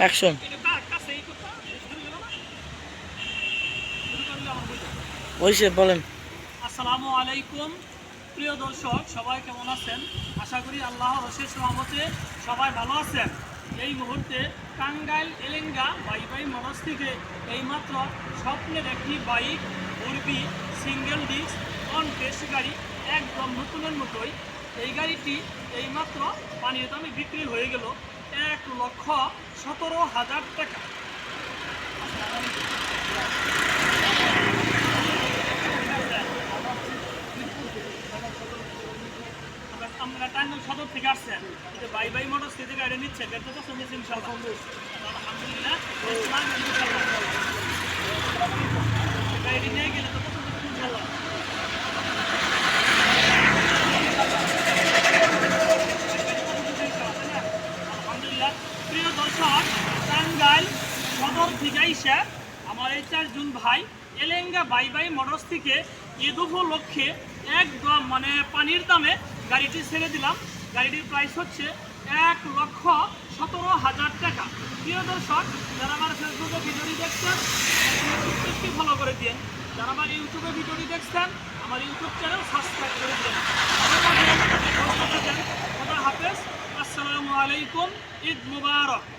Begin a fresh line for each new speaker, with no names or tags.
Action বলেন।
আসসালামু আলাইকুম, প্রিয় দর্শক, সবাই কেমন আছেন? আশা করি আল্লাহ রশেষ রহমতে সবাই ভালো আছেন। এই মুহূর্তে টাঙ্গাইল এলেঙ্গা বাই বাই মোটরস থেকে এইমাত্র স্বপ্নের একটি বাইক, উর্বি, সিঙ্গেল ডিস্ক, অন টেস্ট গাড়ি, একদম নতুনের মতোই। এই গাড়িটি এইমাত্র পানির দামে বিক্রি হয়ে গেল। লক্ষ সতেরো হাজার টাকা। আমরা- আমরা সদর থেকে আসছেন বাই বাই মোটর থেকে গাড়ি নিচ্ছে দেখতে তো শুনেছি ইনশাল্লাহ। আলহামদুলিল্লাহ ইসলাম ইনশাল্লাহ গাড়িটি নিয়ে গেলে তো পছন্দ হচ্ছে ইনশাল্লাহ প্রিয় দর্শক, টাঙ্গাইল সদর থেকে আইসা আমার এই চারজন ভাই, এলেঙ্গা বাই বাই মোটরস থেকে ঈদ উপলক্ষে একদম মানে পানির দামে গাড়িটি ছেড়ে দিলাম। গাড়িটির প্রাইস হচ্ছে এক লক্ষ সতেরো হাজার টাকা। প্রিয় দর্শক, যারা আমার ফেসবুকে ভিডিওটি দেখছেন ইউটিউবটি ফলো করে দিন যারা আমার ইউটিউবে ভিডিওটি দেখছেন, আমার ইউটিউব চ্যানেল সাবস্ক্রাইব করে দিন আসসালামু আলাইকুম ঈদ মুবারক